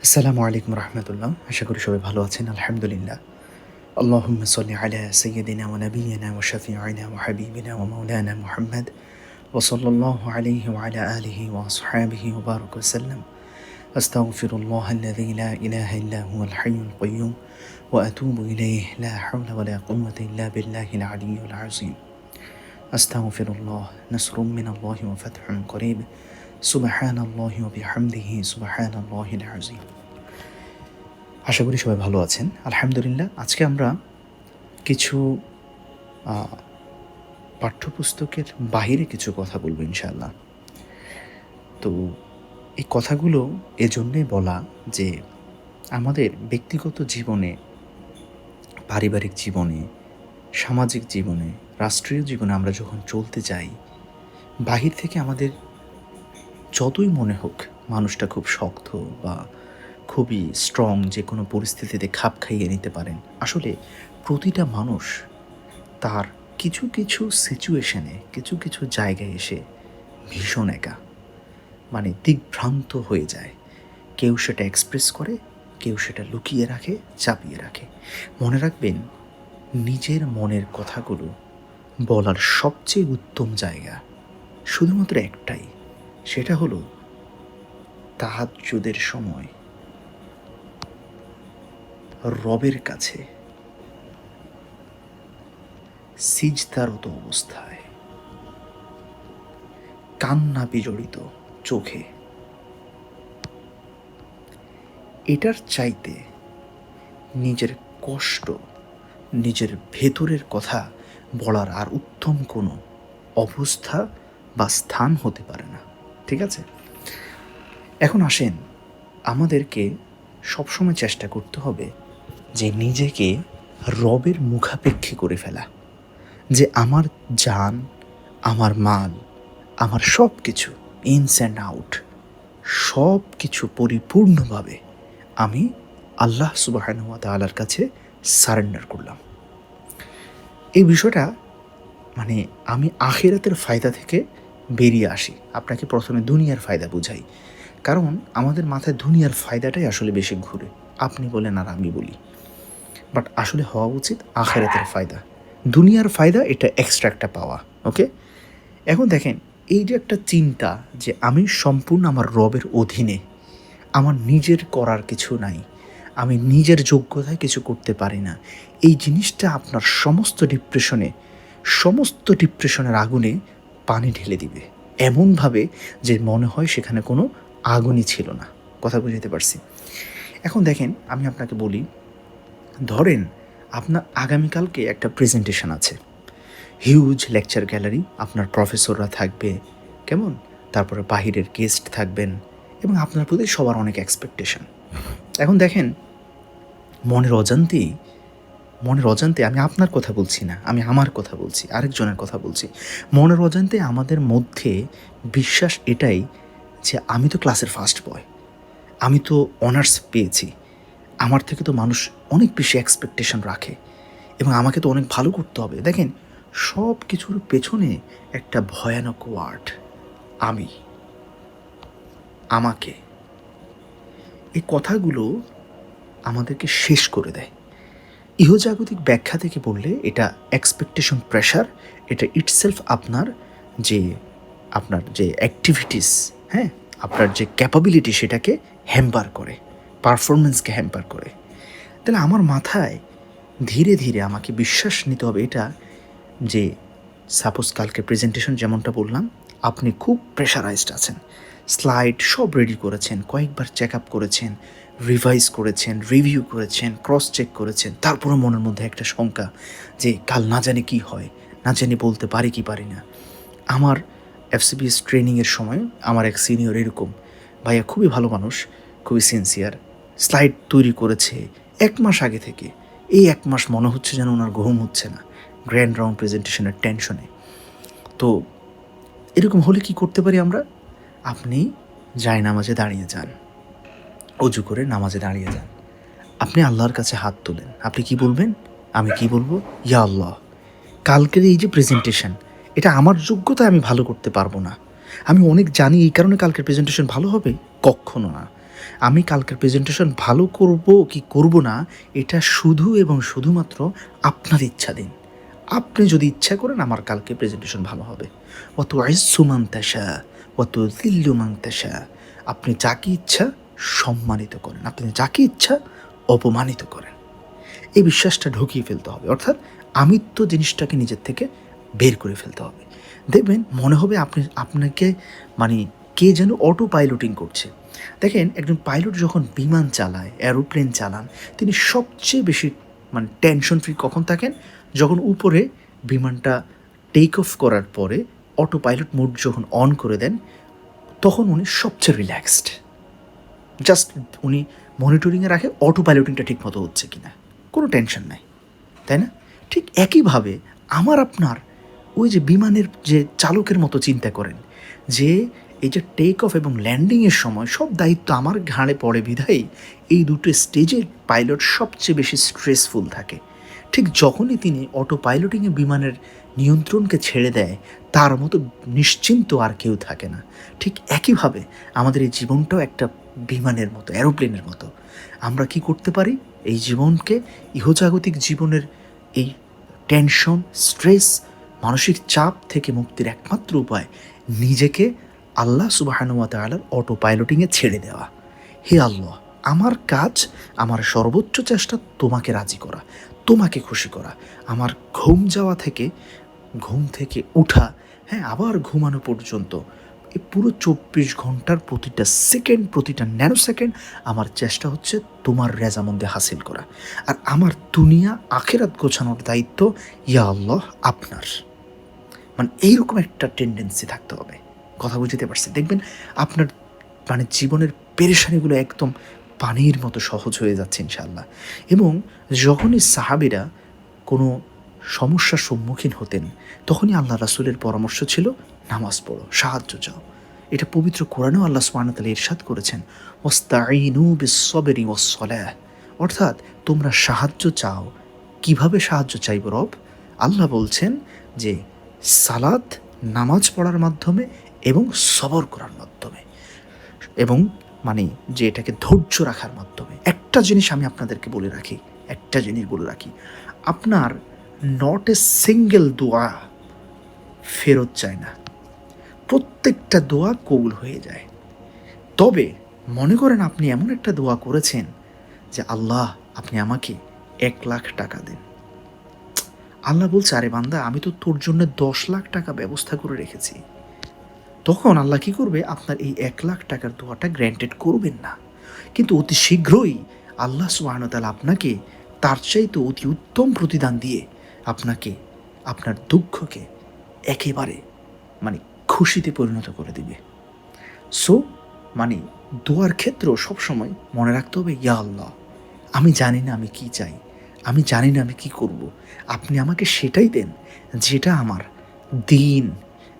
السلام عليكم ورحمة الله. أشكر সবাই ভালো الحمد لله. اللهم صل على سيدنا ونبينا وشفيعنا وحبيبنا ومولانا محمد. وصلى الله عليه وعلى آله وأصحابه وبارك وسلم. أستغفر الله الذي لا إله إلا هو الحي القيوم. وأتوب إليه. لا حول ولا قوة إلا بالله العلي العظيم. أستغفر الله. نصر من الله وفتح قريب. আশা করি সবাই ভালো আছেন। আলহামদুলিল্লাহ, আজকে আমরা কিছু পাঠ্যপুস্তকের বাহিরে কিছু কথা বলব ইনশাল্লাহ তো এই কথাগুলো এজন্যে বলা যে আমাদের ব্যক্তিগত জীবনে, পারিবারিক জীবনে, সামাজিক জীবনে, রাষ্ট্রীয় জীবনে আমরা যখন চলতে যাই, বাহির থেকে আমাদের যতই মনে হোক, মানুষটা খুব শক্ত বা খুবই স্ট্রং যে কোনো পরিস্থিতিতে খাপ খাইয়ে নিতে পারেন। আসলে প্রতিটা মানুষ তার কিছু কিছু সিচুয়েশনে কিছু কিছু জায়গায় এসে ভীষণ একা। মানে দিগ্ভ্রান্ত হয়ে যায়। কেউ সেটা এক্সপ্রেস করে, কেউ সেটা লুকিয়ে রাখে, চাপিয়ে রাখে। মনে রাখবেন, নিজের মনের কথাগুলো বলার সবচেয়ে উত্তম জায়গা শুধুমাত্র একটাই। সেটা হলো তাহাজ্জুদের সময়। রবের কাছে। সিজদারত অবস্থায়। কান্না বিজড়িত চোখে। এটার চাইতে নিজের কষ্ট, নিজের ভেতরের কথা বলার আর উত্তম কোনো অবস্থা বা স্থান হতে পারে ঠিক আছে? এখন আসেন, আমাদেরকে সবসময় চেষ্টা করতে হবে যে নিজেকে রবের মুখাপেক্ষী করে ফেলা। যে আমার জান, আমার মাল আমার সব কিছু ইনস অ্যান্ড আউট সব কিছু পরিপূর্ণভাবে আমি আল্লাহ সুবাহানুয়া তালার কাছে সারেন্ডার করলাম। এই বিষয়টা মানে আমি আখেরাতের ফায়দা থেকে বেরিয়ে আসি। আপনাকে প্রথমে দুনিয়ার ফায়দা বুঝাই। কারণ আমাদের মাথায় দুনিয়ার ফায়দাটাই আসলে বেশি ঘুরে। আপনি বলেন আর আমি বলি। বাট আসলে হওয়া উচিত আখেরাতের ফায়দা। দুনিয়ার ফায়দা এটা এক্সট্রা একটা পাওয়া ওকে এখন দেখেন, এই যে একটা চিন্তা যে আমি সম্পূর্ণ আমার রবের অধীনে, আমার নিজের করার কিছু নাই, আমি নিজের যোগ্যতায় কিছু করতে পারি না, এই জিনিসটা আপনার সমস্ত ডিপ্রেশনে সমস্ত ডিপ্রেশনের আগুনে পানি ঢেলে দিবে। এমনভাবে যে মনে হয় সেখানে কোনো আগুনই ছিল না। কথা বুঝতে পারছি। এখন দেখেন, আমি আপনাকে বলি, ধরেন আপনার আগামীকালকে একটা প্রেজেন্টেশন আছে। হিউজ লেকচার গ্যালারি আপনার প্রফেসররা থাকবে, কেমন? তারপরে বাহিরের গেস্ট থাকবেন এবং আপনার প্রতি সবার অনেক এক্সপেকটেশন এখন দেখেন, মনের অজান্তেই মনের অজান্তে আমি আপনার কথা বলছি না, আমি আমার কথা বলছি, আরেকজনের কথা বলছি। মনের অজান্তে আমাদের মধ্যে বিশ্বাস এটাই যে আমি তো ক্লাসের ফার্স্ট বয় আমি তো অনার্স পেয়েছি। আমার থেকে তো মানুষ অনেক বেশি এক্সপেকটেশন রাখে এবং আমাকে তো অনেক ভালো করতে হবে। দেখেন সব কিছুর পেছনে একটা ভয়ানক ওয়ার্ড আমি। আমাকে। এই কথাগুলো আমাদেরকে শেষ করে দেয়। ইহজাগতিক ব্যাখ্যা থেকে বললে এটা এক্সপেকটেশন প্রেশার এটা ইটসেলফ আপনার যে আপনার যে অ্যাক্টিভিটিস হ্যাঁ? আপনার যে ক্যাপাবিলিটি সেটাকে হ্যাম্পার করে পারফরমেন্সকে হ্যাম্পার করে। তাহলে আমার মাথায় ধীরে ধীরে আমাকে বিশ্বাস নিতে হবে এটা যে সাপোজ কালকে প্রেজেন্টেশন যেমনটা বললাম, আপনি খুব প্রেশারাইজড আছেন। স্লাইড সব রেডি করেছেন, কয়েকবার চেক আপ করেছেন রিভাইজ করেছেন রিভিউ করেছেন ক্রস চেক করেছেন। তারপরে মনের মধ্যে একটা শঙ্কা যে কাল না জানি কি হয়, না জানি বলতে পারি কি পারি না। আমার এফসিবিএস ট্রেনিংয়ের সময় আমার এক সিনিয়র এরকম, ভাইয়া খুবই ভালো মানুষ, খুবই সিনসিয়ার স্লাইড তৈরি করেছে এক মাস আগে থেকে। এই এক মাস মনে হচ্ছে যেন ওনার ঘুম হচ্ছে না গ্র্যান্ড রাউন্ড প্রেজেন্টেশনের টেনশনে তো এরকম হলে কি করতে পারি আমরা? আপনি যায় নামাজে দাঁড়িয়ে যান। অজু করে নামাজে দাঁড়িয়ে যান। আপনি আল্লাহর কাছে হাত তোলেন। আপনি কি বলবেন? আমি কি বলব? ইয়া আল্লাহ, কালকের এই যে প্রেজেন্টেশন এটা আমার যোগ্যতায় আমি ভালো করতে পারব না। আমি অনেক জানি এই কারণে কালকের প্রেজেন্টেশন ভালো হবে? কখনো না। আমি কালকের প্রেজেন্টেশন ভালো করব কি করব না, এটা শুধু এবং শুধুমাত্র আপনার ইচ্ছা দিন। আপনি যদি ইচ্ছা করেন আমার কালকে প্রেজেন্টেশন ভালো হবে। অত আইসুমান তেশা অত দিল্লুমান তেশা। আপনি যাকে ইচ্ছা সম্মানিত করেন। আপনি যাকে ইচ্ছা অপমানিত করেন। এই বিশ্বাসটা ঢুকিয়ে ফেলতে হবে। অর্থাৎ আমিত্ব জিনিসটাকে নিজের থেকে বের করে ফেলতে হবে। দেখবেন, মনে হবে আপনি, আপনাকে মানে কে যেন অটো পাইলটিং করছে। দেখেন, একজন পাইলট যখন বিমান চালায় অ্যারোপ্লেন চালান, তিনি সবচেয়ে বেশি মানে টেনশন ফ্রি কখন থাকেন? যখন উপরে বিমানটা টেক অফ করার পরে অটো পাইলট মোড যখন অন করে দেন, তখন উনি সবচেয়ে রিল্যাক্সড জাস্ট উনি মনিটরিংয়ে রাখে অটো পাইলটিংটা ঠিক মতো হচ্ছে কিনা। কোনো টেনশন নাই। তাই না? ঠিক একইভাবে আমার আপনার ওই যে বিমানের যে চালকের মতো চিন্তা করেন, যে এই যে টেক অফ এবং ল্যান্ডিংয়ের সময় সব দায়িত্ব আমার ঘাড়ে পড়ে বিধায় এই দুটো স্টেজের পাইলট সবচেয়ে বেশি স্ট্রেসফুল থাকে। ঠিক যখনই তিনি অটো পাইলটিংয়ে বিমানের নিয়ন্ত্রণকে ছেড়ে দেয়, তার মতো নিশ্চিন্ত আর কেউ থাকে না। ঠিক একইভাবে আমাদের এই জীবনটাও একটা বিমানের মতো অ্যারোপ্লেনের মতো। আমরা কি করতে পারি? এই জীবনকে, ইহজাগতিক জীবনের এই টেনশন, স্ট্রেস, মানসিক চাপ থেকে মুক্তির একমাত্র উপায়, নিজেকে আল্লাহ সুবাহানুয়াত আলার অটো পাইলটিংয়ে ছেড়ে দেওয়া। হে আল্লাহ, আমার কাজ, আমার সর্বোচ্চ চেষ্টা তোমাকে রাজি করা, তোমাকে খুশি করা। আমার ঘুম যাওয়া থেকে, ঘুম থেকে উঠা হ্যাঁ আবার ঘুমানো পর্যন্ত এই পুরো চব্বিশ ঘণ্টার প্রতিটা সেকেন্ড, প্রতিটা ন্যানো সেকেন্ড আমার চেষ্টা হচ্ছে তোমার রেজামন্দে হাসিল করা। আর আমার দুনিয়া আখেরাত গোছানোর দায়িত্ব ইয়া আল্লাহ আপনার। মানে এইরকম একটা টেন্ডেন্সি থাকতে হবে। কথা বুঝতে পারছি। দেখবেন আপনার মানে জীবনের পেরেশানিগুলো একদম পানির মতো সহজ হয়ে যাচ্ছে ইনশাল্লাহ এবং যখনই সাহাবিরা কোনো সমস্যার সম্মুখীন হতেন, তখনই আল্লাহ রাসুলের পরামর্শ ছিল নামাজ পড়ো, সাহায্য চাও। এটা পবিত্র কোরআনেও আল্লাহ সুবহানাহু ইরশাদ করেছেন, ওয়াস্তাঈনু বিস-সাবরি ওয়াস-সালাহ। অর্থাৎ তোমরা সাহায্য চাও। কীভাবে সাহায্য চাইব রব? আল্লাহ বলছেন যে সালাদ নামাজ পড়ার মাধ্যমে এবং সবর করার মাধ্যমে। এবং মানে যে এটাকে ধৈর্য রাখার মাধ্যমে। একটা জিনিস আমি আপনাদেরকে বলে রাখি, একটা জিনিস বলে রাখি। আপনার নট এ সিঙ্গেল দোয়া ফেরত যায় না। প্রত্যেকটা দোয়া কবুল হয়ে যায়। তবে মনে করেন আপনি এমন একটা দোয়া করেছেন যে, আল্লাহ, আপনি আমাকে এক লাখ টাকা দেন। আল্লাহ বলছে, আরে বান্দা, আমি তো তোর জন্য দশ লাখ টাকা ব্যবস্থা করে রেখেছি। তখন আল্লাহ কি করবে? আপনার এই এক লাখ টাকার দোয়াটা গ্র্যান্টেড করবেন না। কিন্তু অতি শীঘ্রই আল্লাহ সুবাহতাল আপনাকে তার চাইতে অতি উত্তম প্রতিদান দিয়ে আপনাকে, আপনার দুঃখকে একেবারে মানে খুশিতে পরিণত করে দিবে। সো মানে দোয়ার ক্ষেত্রেও সবসময় মনে রাখতে হবে, ইয়া আল্লাহ, আমি জানি না আমি কি চাই, আমি জানি না আমি কি করব। আপনি আমাকে সেটাই দেন যেটা আমার দিন,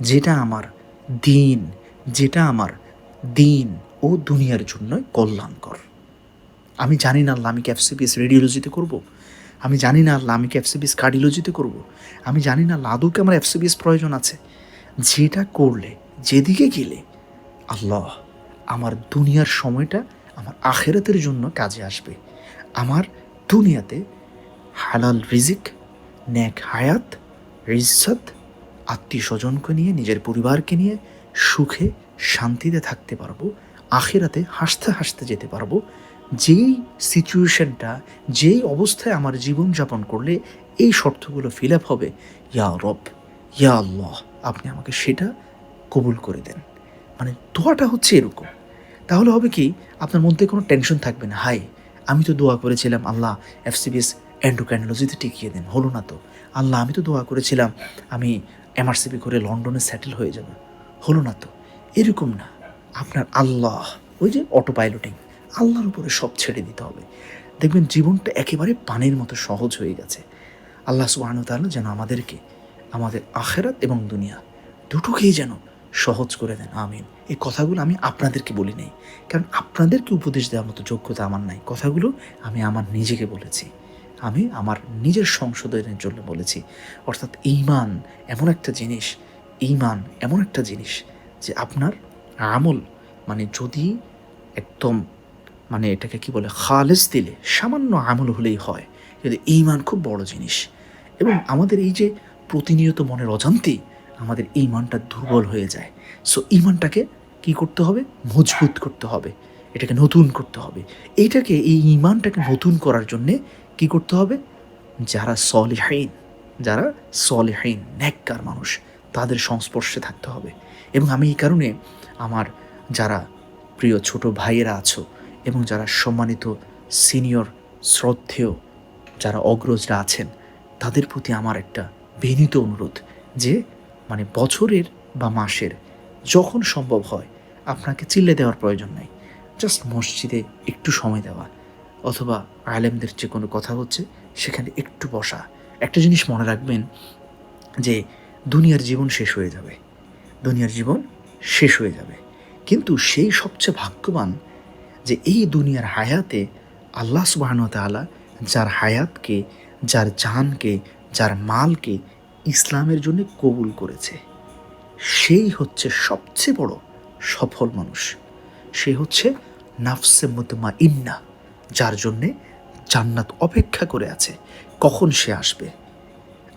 যেটা আমার দিন, যেটা আমার দিন ও দুনিয়ার জন্য কল্যাণকর। আমি জানি না আল্লাহ আমি কি রেডিওলজিতে করব। আমি জানি না আল্লাহ আমি কি এফসিপিএস কার্ডিওলজিতে করব। আমি জানি না আল্লাহ আদৌকে আমার এফসিপিএস প্রয়োজন আছে। যেটা করলে, যেদিকে গেলে আল্লাহ আমার দুনিয়ার সময়টা আমার আখেরাতের জন্য কাজে আসবে। আমার দুনিয়াতে হালাল রিজিক, ন্যাক হায়াত রিজ্জত আত্মীয় স্বজনকে নিয়ে, নিজের পরিবারকে নিয়ে সুখে, শান্তিতে থাকতে পারব, আখেরাতে হাসতে হাসতে যেতে পারব, যেই সিচুয়েশনটা যেই অবস্থায় আমার জীবনযাপন করলে এই শর্তগুলো ফিল আপ হবে, ইয়া রব, ইয়া আল্লাহ। আপনি আমাকে সেটা কবুল করে দেন। মানে দোয়াটা হচ্ছে এরকম। তাহলে হবে কি, আপনার মধ্যে কোনো টেনশন থাকবে না। হাই আমি তো দোয়া করেছিলাম, আল্লাহ এফসিবিএস অ্যান্ড্রোক্যানোলজিতে টিকিয়ে দেন। হলো না তো। আল্লাহ, আমি তো দোয়া করেছিলাম, আমি এমআরসিপি করে লন্ডনে সেটেল হয়ে যাব। হলো না তো। এরকম না। আপনার আল্লাহ, ওই যে অটো পাইলটিং আল্লাহর উপরে সব ছেড়ে দিতে হবে। দেখবেন জীবনটা একেবারে পানির মতো সহজ হয়ে গেছে। আল্লাহ সুবাহন তাআলা যেন আমাদেরকে আমাদের আখেরাত এবং দুনিয়া দুটোকেই যেন সহজ করে দেন, আমিন। এই কথাগুলো আমি আপনাদেরকে বলি নাই, কারণ আপনাদেরকে উপদেশ দেওয়ার মতো যোগ্যতা আমার নাই। কথাগুলো আমি আমার নিজেকে বলেছি, আমি আমার নিজের সংশোধনের জন্য বলেছি। অর্থাৎ ইমান এমন একটা জিনিস ইমান এমন একটা জিনিস যে আপনার আমল মানে যদি একদম মানে এটাকে কি বলে, খালেস দিলে সামান্য আমল হলেই হয়। কিন্তু ইমান খুব বড় জিনিস এবং আমাদের এই যে প্রতিনিয়ত মনের অজান্তেই আমাদের এই ইমানটা দুর্বল হয়ে যায়। সো ইমানটাকে কি করতে হবে? মজবুত করতে হবে। এটাকে নতুন করতে হবে। এইটাকে, এই ইমানটাকে নতুন করার জন্যে কি করতে হবে? যারা সলিহাইন যারা সলিহাইন ন্যাক্কার মানুষ, তাদের সংস্পর্শে থাকতে হবে। এবং আমি এই কারণে আমার যারা প্রিয় ছোট ভাইয়েরা আছো এবং যারা সম্মানিত সিনিয়র শ্রদ্ধেয়, যারা অগ্রজরা আছেন, তাদের প্রতি আমার একটা বিনীত অনুরোধ যে মানে বছরের বা মাসের যখন সম্ভব হয় আপনাকে চিল্লে দেওয়ার প্রয়োজন নাই। জাস্ট মসজিদে একটু সময় দেওয়া অথবা আলেমদের যে কোনো কথা হচ্ছে সেখানে একটু বসা। একটা জিনিস মনে রাখবেন যে, দুনিয়ার জীবন শেষ হয়ে যাবে। দুনিয়ার জীবন শেষ হয়ে যাবে। কিন্তু সেই সবচেয়ে ভাগ্যবান যে এই দুনিয়ার হায়াতে আল্লাহ সুবাহন তাআলা যার হায়াতকে, যার জানকে যার মালকে ইসলামের জন্য কবুল করেছে। সেই হচ্ছে সবচেয়ে বড় সফল মানুষ। সে হচ্ছে নাফসে মুতমা ইন্না যার জন্যে জান্নাত অপেক্ষা করে আছে। কখন সে আসবে?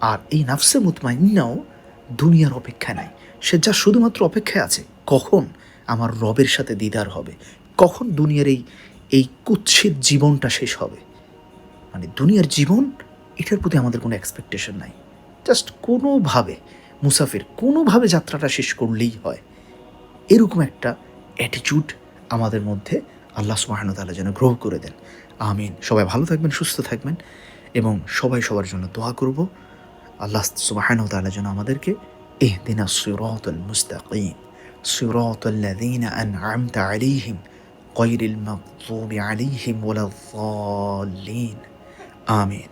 আর এই নাফসে মুতমাইন্নাও দুনিয়ার অপেক্ষা নাই। সে যা শুধুমাত্র অপেক্ষায় আছে, কখন আমার রবের সাথে দিদার হবে? কখন দুনিয়ার এই এই কুৎসিত জীবনটা শেষ হবে? মানে দুনিয়ার জীবন এটার প্রতি আমাদের কোনো এক্সপেকটেশন নাই জাস্ট কোনোভাবে মুসাফির কোনোভাবে যাত্রাটা শেষ করলেই হয় এরকম একটা অ্যাটিটিউড আমাদের মধ্যে আল্লাহ সুবাহনতালা যেন গ্রহ করে দেন আমিন সবাই ভালো থাকবেন সুস্থ থাকবেন এবং সবাই সবার জন্য দোয়া করব আল্লাহ সুবাহনতালা যেন আমাদেরকে اهدنا الصراط المستقيم صراط الذين أنعمت عليهم غير المغضوب عليهم ولا الضالين آمين